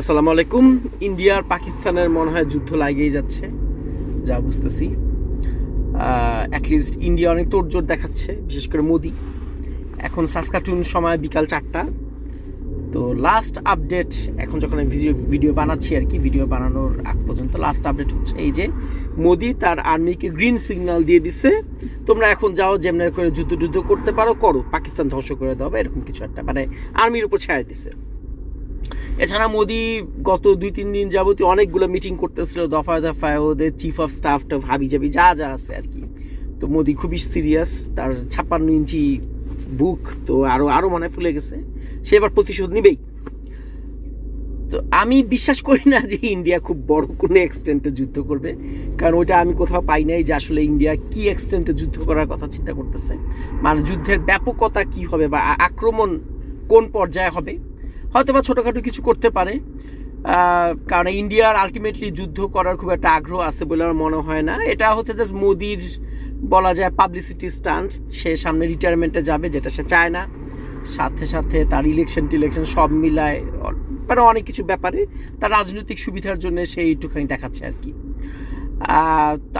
আসসালামু আলাইকুম। ইন্ডিয়ার পাকিস্তানের মনে হয় যুদ্ধ লাগেই যাচ্ছে, যা বুঝতেছি। অ্যাটলিস্ট ইন্ডিয়া অনেক তোড়জোড় দেখাচ্ছে, বিশেষ করে মোদি। এখন সাসকাটুন সময় বিকাল চারটা। তো লাস্ট আপডেট এখন যখন আমি ভিডিও ভিডিও বানাচ্ছি আর কি ভিডিও বানানোর আগ পর্যন্ত লাস্ট আপডেট হচ্ছে এই যে, মোদি তার আর্মিকে গ্রিন সিগন্যাল দিয়ে দিচ্ছে তোমরা এখন যাও, যেমন করে যুদ্ধ যুদ্ধ করতে পারো, করো। পাকিস্তান ধ্বংস করে দাও বা এরকম কিছু একটা মানে আর্মির উপর ছেড়ে দিছে। এছাড়া মোদি গত দুই, তিন দিন যাবতীয় অনেকগুলো মিটিং করতেছিল, দফায় দফায় ওদের চিফ অফ স্টাফ টাফ হাবি জাবি যা যা আছে আর কি। তো মোদি খুবই সিরিয়াস তার ছাপ্পান্ন ইঞ্চি বুক তো আরও আরও মনে ফুলে গেছে। সে এবার প্রতিশোধ নিবেই। তো আমি বিশ্বাস করি না যে ইন্ডিয়া খুব বড় কোনো এক্সটেন্টে যুদ্ধ করবে। কারণ ওইটা আমি কোথাও পাই নাই যে আসলে ইন্ডিয়া কি এক্সটেন্টে যুদ্ধ করার কথা চিন্তা করতেছে। মানে যুদ্ধের ব্যাপকতা কি হবে বা আক্রমণ কোন পর্যায়ে হবে? হয়তো বা ছোটোখাটো কিছু করতে পারে। কারণ ইন্ডিয়ার আলটিমেটলি যুদ্ধ করার খুব একটা আগ্রহ আছে বলে আমার মনে হয় না। এটা হচ্ছে জাস্ট মোদির বলা যায় পাবলিসিটি স্টান্ট সে সামনে রিটায়ারমেন্টে যাবে, যেটা সে চায় না। সাথে সাথে তার ইলেকশন টিলেকশন সব মিলায় মানে অনেক কিছু ব্যাপারে তার রাজনৈতিক সুবিধার জন্য সে একটুখানি দেখাচ্ছে আর কি।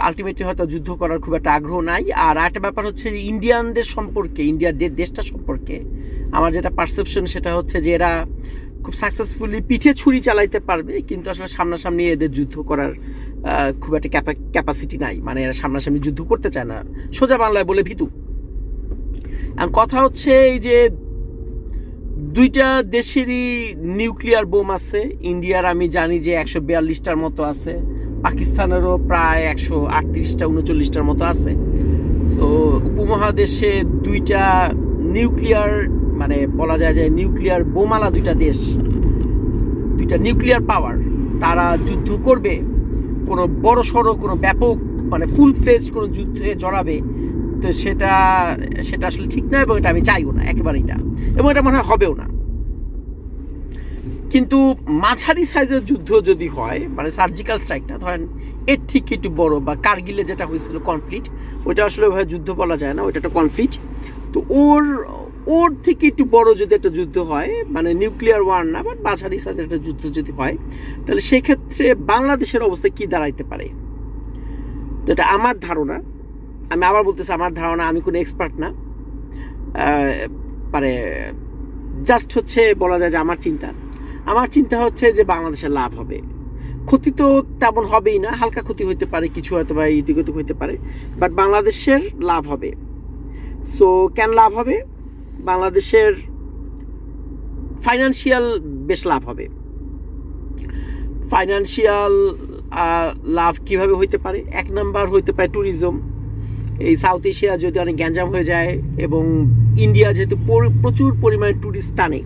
আলটিমেটলি হয়তো যুদ্ধ করার খুব একটা আগ্রহ নাই। আর একটা ব্যাপার হচ্ছে ইন্ডিয়ানদের সম্পর্কে, ইন্ডিয়ার দেশটা সম্পর্কে আমার যেটা পারসেপশন সেটা হচ্ছে যে এরা খুব সাকসেসফুলি পিঠে ছুরি চালাইতে পারবে, কিন্তু আসলে সামনাসামনি এদের যুদ্ধ করার খুব একটা ক্যাপাসিটি নাই। মানে এরা সামনাসামনি যুদ্ধ করতে চায় না। সোজা বাংলায় বলে ভীতু। আর কথা হচ্ছে এই যে দুইটা দেশেরই নিউক্লিয়ার বোম আছে। ইন্ডিয়ার আমি জানি যে একশো বিয়াল্লিশটার মতো আছে। পাকিস্তানেরও প্রায় একশো আটত্রিশটা, উনচল্লিশটার মতো আছে। তো উপমহাদেশে দুইটা নিউক্লিয়ার মানে বলা যায় যে নিউক্লিয়ার বোমালা দুইটা দেশ, দুইটা নিউক্লিয়ার পাওয়ার তারা যুদ্ধ করবে, কোনো বড় সড়ো, কোনো ব্যাপক মানে ফুল ফেজ কোনো যুদ্ধে জড়াবে, তো সেটা সেটা আসলে ঠিক নয় এবং এটা আমি চাইও না, একেবারেই না এবং এটা মনে হয় হবেও না। কিন্তু মাঝারি সাইজের যুদ্ধ যদি হয় মানে সার্জিক্যাল স্ট্রাইকটা ধরেন এর ঠিক একটু বড় বা কার্গিলে যেটা হয়েছিল কনফ্লিক্ট ওইটা আসলে ওইভাবে যুদ্ধ বলা যায় না, ওইটা একটা কনফ্লিক্ট তো ওর ওর থেকে একটু বড় যদি একটা যুদ্ধ হয় মানে নিউক্লিয়ার ওয়ার না বাট মাঝারি সাইজের একটা যুদ্ধ যদি হয়, তাহলে সেক্ষেত্রে বাংলাদেশের অবস্থা কি দাঁড়াইতে পারে? তো এটা আমার ধারণা। আমি আবার বলতেছি, আমার ধারণা, আমি কোনো এক্সপার্ট না। মানে জাস্ট হচ্ছে বলা যায় যে আমার চিন্তা। আমার চিন্তা হচ্ছে যে বাংলাদেশের লাভ হবে। ক্ষতি তো তেমন হবেই না, হালকা ক্ষতি হইতে পারে, কিছু হয়তো বা ইতিগত হইতে পারে বাট বাংলাদেশের লাভ হবে। সো কেন লাভ হবে? বাংলাদেশের ফাইনান্সিয়াল বেশ লাভ হবে। ফাইনান্সিয়াল লাভ কীভাবে হইতে পারে? এক নাম্বার হইতে পারে ট্যুরিজম এই সাউথ এশিয়া যদি অনেক গ্যাঞ্জাম হয়ে যায় এবং ইন্ডিয়া যেহেতু প্রচুর পরিমাণে ট্যুরিস্ট টানে,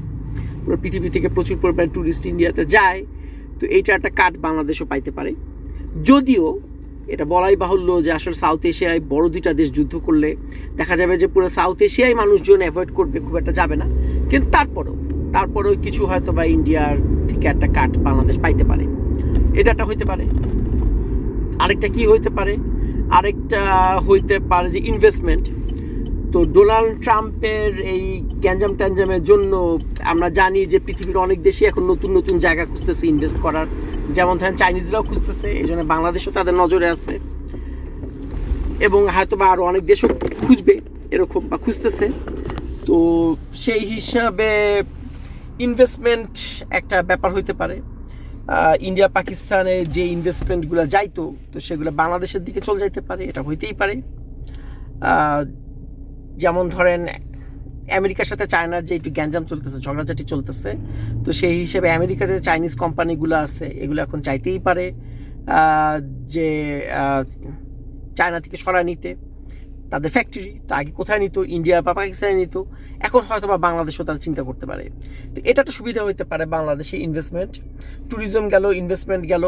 পুরো পৃথিবী থেকে প্রচুর পরিমাণে ট্যুরিস্ট ইন্ডিয়াতে যায়, তো এইটা একটা কাট বাংলাদেশও পাইতে পারে। যদিও এটা বলাই বাহুল্য যে আসলে সাউথ এশিয়ায় বড় দুইটা দেশ যুদ্ধ করলে দেখা যাবে যে পুরো সাউথ এশিয়ায় মানুষজন অ্যাভয়েড করবে, খুব একটা যাবে না। কিন্তু তারপরেও তারপরেও কিছু হয়তো বা ইন্ডিয়ার থেকে একটা কাঠ বাংলাদেশ পাইতে পারে। এটা একটা হইতে পারে। আরেকটা কি হইতে পারে? আরেকটা হইতে পারে যে ইনভেস্টমেন্ট তো ডোনাল্ড ট্রাম্পের এই গ্যাঞ্জাম ট্যাঞ্জামের জন্য আমরা জানি যে পৃথিবীর অনেক দেশই এখন নতুন নতুন জায়গা খুঁজতেছে ইনভেস্ট করার। যেমন ধরেন চাইনিজরাও খুঁজতেছে এই জন্য বাংলাদেশও তাদের নজরে আছে। এবং হয়তো বা আরও অনেক দেশও খুঁজবে, এরকম বা খুঁজতেছে। তো সেই হিসাবে ইনভেস্টমেন্ট একটা ব্যাপার হইতে পারে। ইন্ডিয়া, পাকিস্তানে যে ইনভেস্টমেন্টগুলো যাইতো, তো সেগুলো বাংলাদেশের দিকে চলে যাইতে পারে, এটা হইতেই পারে। যেমন ধরেন, আমেরিকার সাথে চায়নার যে একটু গ্যাঞ্জাম চলতেছে, ঝগড়াঝাটি চলতেছে, তো সেই হিসেবে আমেরিকার যে চাইনিজ কোম্পানিগুলো আছে, এগুলো এখন চাইতেই পারে যে চায়না থেকে সরা নিতে। তাদের ফ্যাক্টরি তা আগে কোথায় নিত? ইন্ডিয়া বা পাকিস্তানে নিত। এখন হয়তো বা বাংলাদেশও তারা চিন্তা করতে পারে। তো এটা একটা সুবিধা হতে পারে বাংলাদেশে ইনভেস্টমেন্ট ট্যুরিজম গেল ইনভেস্টমেন্ট গেল।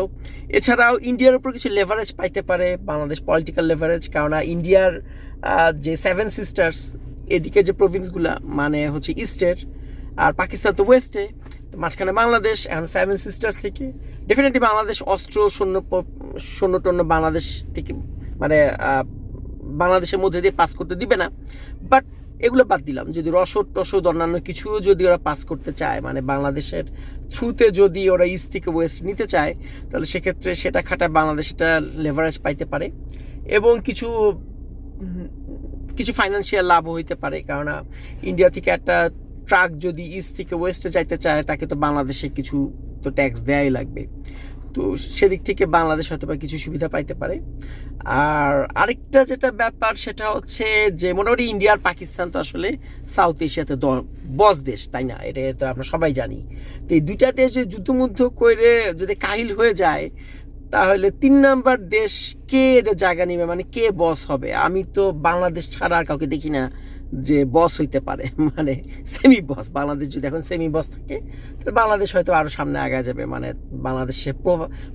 এছাড়াও ইন্ডিয়ার উপর কিছু লেভারেজ পাইতে পারে বাংলাদেশ পলিটিক্যাল লেভারেজ কেননা ইন্ডিয়ার যে সেভেন সিস্টার্স এদিকে যে প্রভিন্সগুলা মানে হচ্ছে ইস্টের আর পাকিস্তান তো ওয়েস্টে তো মাঝখানে বাংলাদেশ, এখন সেভেন সিস্টার্স থেকে। ডেফিনেটলি বাংলাদেশ অস্ত্র, সৈন্য সৈন্য টন্য বাংলাদেশ থেকে মানে বাংলাদেশের মধ্যে দিয়ে পাস করতে দিবে না। বাট এগুলো বাদ দিলাম। যদি রসদ টসদ অন্যান্য কিছু যদি ওরা পাস করতে চায় মানে বাংলাদেশের থ্রুতে যদি ওরা ইস্ট থেকে ওয়েস্ট নিতে চায়, তাহলে সেক্ষেত্রে সেটা খাটায় বাংলাদেশ এটা লেভারেজ পাইতে পারে এবং কিছু কিছু ফাইন্যান্সিয়াল লাভ হইতে পারে। কেননা ইন্ডিয়া থেকে একটা ট্রাক যদি ইস্ট থেকে ওয়েস্টে যাইতে চায়, তাকে তো বাংলাদেশে কিছু তো ট্যাক্স দেয়াই লাগবে। তো সেদিক থেকে বাংলাদেশ হয়তো বা কিছু সুবিধা পাইতে পারে। আর আরেকটা যেটা ব্যাপার সেটা হচ্ছে যে মোটামুটি ইন্ডিয়া আর পাকিস্তান তো আসলে সাউথ এশিয়াতে বস দেশ, তাই না? এটা তো আমরা সবাই জানি। তো এই দুইটা দেশ যদি যুদ্ধমুদ্ধ করে যদি কাহিল হয়ে যায়, তাহলে তিন নাম্বার দেশ কে এদের জায়গা নেবে? মানে কে বস হবে? আমি তো বাংলাদেশ ছাড়া আর কাউকে দেখি না। যে বস হইতে পারে মানে সেমি বস বাংলাদেশ যদি এখন সেমি বস থাকে, তাহলে বাংলাদেশ হয়তো আরও সামনে আগায় যাবে মানে বাংলাদেশে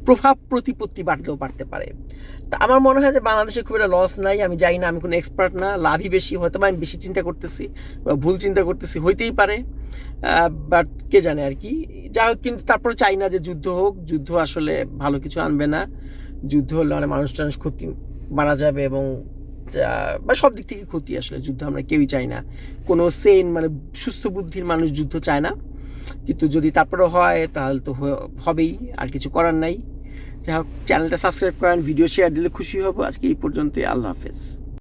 প্রভাব প্রতিপত্তি বাড়লেও বাড়তে পারে। তা আমার মনে হয় যে বাংলাদেশে খুব একটা লস নাই, আমি জানি না, আমি কোনো এক্সপার্ট না, লাভই বেশি, হয়তো বা আমি বেশি চিন্তা করতেছি, বা ভুল চিন্তা করতেছি, হইতেই পারে বাট কে জানে আর কি। যা হোক, কিন্তু তারপরে চাই না যে যুদ্ধ হোক, যুদ্ধ আসলে ভালো কিছু আনবে না, যুদ্ধ হলে অনেক মানুষ টানুষ ক্ষতি মারা যাবে এবং বা সব দিক থেকে ক্ষতি আসলে যুদ্ধ, আমরা কেউই চাই না। কোনো সেন মানে সুস্থ বুদ্ধির মানুষ যুদ্ধ চায় না। কিন্তু যদি তারপরে হয়, তাহলে তো হবেই, আর কিছু করার নাই। যাই হোক চ্যানেলটা সাবস্ক্রাইব করেন ভিডিও শেয়ার দিলে খুশি হব। আজকে এই পর্যন্তই, আল্লাহ হাফেজ।